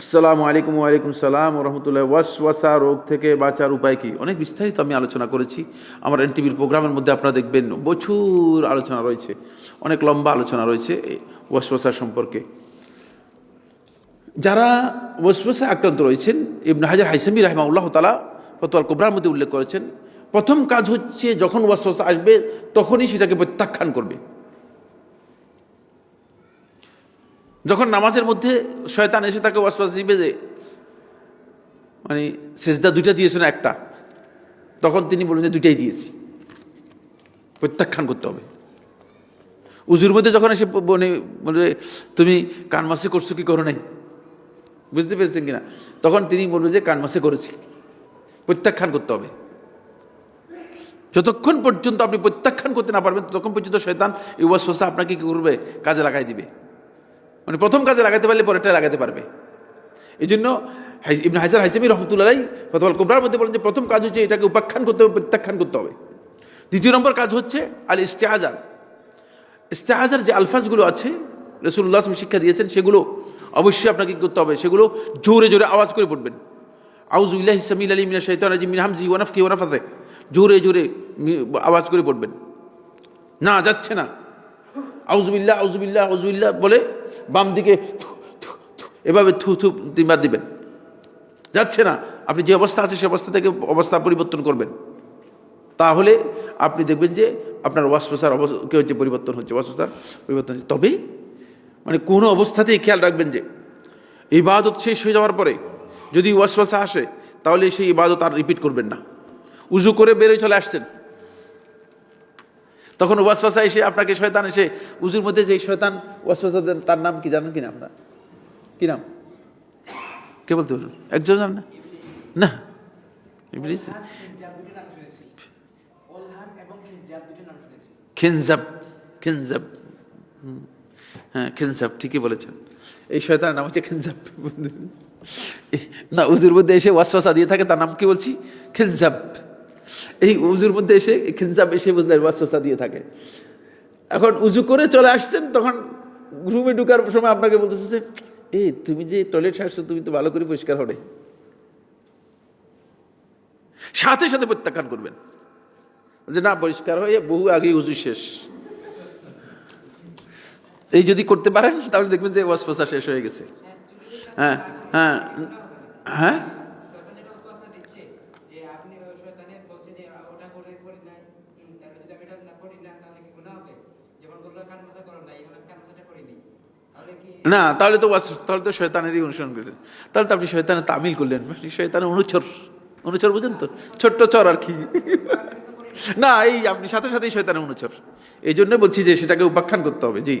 আসসালামু আলাইকুম ওয়ালাইকুম সালাম রহমতুল্লাহ ওয়াসওয়াসা, রোগ থেকে বাঁচার উপায় কি? অনেক বিস্তারিত আমি আলোচনা করেছি। আমার এনটিভির প্রোগ্রামের মধ্যে আপনারা দেখবেন প্রচুর আলোচনা রয়েছে, অনেক লম্বা আলোচনা রয়েছে ওয়াসওয়াসা সম্পর্কে। যারা ওয়াসওয়াসা আক্রান্ত রয়েছেন, ইবনে হাজার হাইসামি রাহমাউল্লাহ তালা ফতোয়াল কোবরার মধ্যে উল্লেখ করেছেন, প্রথম কাজ হচ্ছে যখন ওয়াসওয়াসা আসবে, তখনই সেটাকে প্রত্যাখ্যান করবে। যখন নামাজের মধ্যে শয়তান এসে তাকে ওয়াসওয়াস দিবে যে মানে সেজদা দুইটা দিয়েছে না একটা, তখন তিনি বললেন যে দুইটাই দিয়েছি। প্রত্যাখ্যান করতে হবে। উজুর মধ্যে যখন এসে মানে বলে, তুমি কানমাসে করছ কি করো নাই? বুঝতে পেরেছেন কিনা? তখন তিনি বলবে যে, কানমাসে করেছি। প্রত্যাখ্যান করতে হবে। যতক্ষণ পর্যন্ত আপনি প্রত্যাখ্যান করতে না পারবেন, ততক্ষণ পর্যন্ত শয়তান এই ওয়াসওয়াসা আপনাকে কী করবে? কাজে লাগাই দিবে। মানে প্রথম কাজে লাগাতে পারলে পরেরটা লাগাতে পারবে। এই জন্য ইবনে হাজার হাইসামি রহমতুল্লাহ ফতোয়াল কোবরার মধ্যে বলেন যে প্রথম কাজ হচ্ছে এটাকে উপাখ্যান করতে হবে, প্রত্যাখ্যান করতে হবে। দ্বিতীয় নম্বর কাজ হচ্ছে আল ইস্তেহাজার ইস্তেহাজার যে আলফাজগুলো আছে রসুল্লাহ শিক্ষা দিয়েছেন, সেগুলো অবশ্যই আপনাকে করতে হবে? সেগুলো জোরে জোরে আওয়াজ করে পড়বেন। আউজুল্লাহ ইসমিল আলী মিনা শৈতান হামজি ওয়ানাফ কি ওয়ানাফাতে জোরে জোরে আওয়াজ করে পড়বেন। না, যাচ্ছে না। আউজুবিল্লাহ আউজুবিল্লাহ আউজুবিল্লাহ বলে বাম দিকে এভাবে থু থু, তিনবার দিবেন। যাচ্ছে না। আপনি যে অবস্থা আছে, সে অবস্থা থেকে অবস্থা পরিবর্তন করবেন। তাহলে আপনি দেখবেন যে আপনার ওয়াসপ্রসার অবস্থা হচ্ছে? পরিবর্তন হচ্ছে। ওয়াসপ্রসার পরিবর্তন হচ্ছে। তবে মানে কোনো অবস্থাতেই খেয়াল রাখবেন যে ইবাদত শেষ হয়ে যাওয়ার পরে যদি ওয়াসওয়াসা আসে, তাহলে সেই ইবাদত আর রিপিট করবেন না। উজু করে বেরোয় চলে আসছেন। তখন ওয়াসওয়াসা এসে আপনাকে শয়তান এসে উজুর মধ্যে যে শয়তান ওয়াসওয়াসা দেন, তার নাম কি জানেন কি না আপনার? কি নাম? কে বলতে পারবেন একজন জান না? না। ইবলিস? নাম নাম। হ্যাঁ খিনজাব, ঠিকই বলেছেন। এই শয়তানের নাম হচ্ছে খিনজাব। না, উজুর মধ্যে এসে ওয়াসওয়াসা দিয়ে থাকে, তার নাম কি বলছি? খিনজাব। এই উজুর মধ্যে এসে খিনজাব এসে বুঝলেন ওয়াসওয়াসা দিয়ে থাকে। এখন উজু করে চলে আসছেন, তখন রুমে ঢুকার সময় আপনাকে বলতেছে যে এই তুমি যে টয়লেট সারছো, তুমি তো ভালো করে পরিষ্কার হবে। সাথে সাথে প্রত্যাখ্যান করবেন। যে না, পরিষ্কার হয়ে বহু আগে উজু শেষ। এই যদি করতে পারেন, তাহলে দেখবেন যে ওয়াসফাসা শেষ হয়ে গেছে। হ্যাঁ হ্যাঁ হ্যাঁ শয়তান এটা ওয়াসওয়াসা দিচ্ছে যে আপনি ওই শয়তানের বলছে যে ওটা করে করি নাই হুম, তাহলে যদি আমি এটা না করি না না, তাহলে তো তাহলে তো শৈতানেরই অনুসরণ করলেন। তাহলে তো আপনি শয়তানের তামিল করলেন, আপনি অনুচর। অনুচর বুঝেন তো? ছোট্ট চর আর কি। না, এই আপনি সাথে সাথেই শয়তানের অনুচর। এই জন্য বলছি যে সেটাকে উপাখ্যান করতে হবে, জি।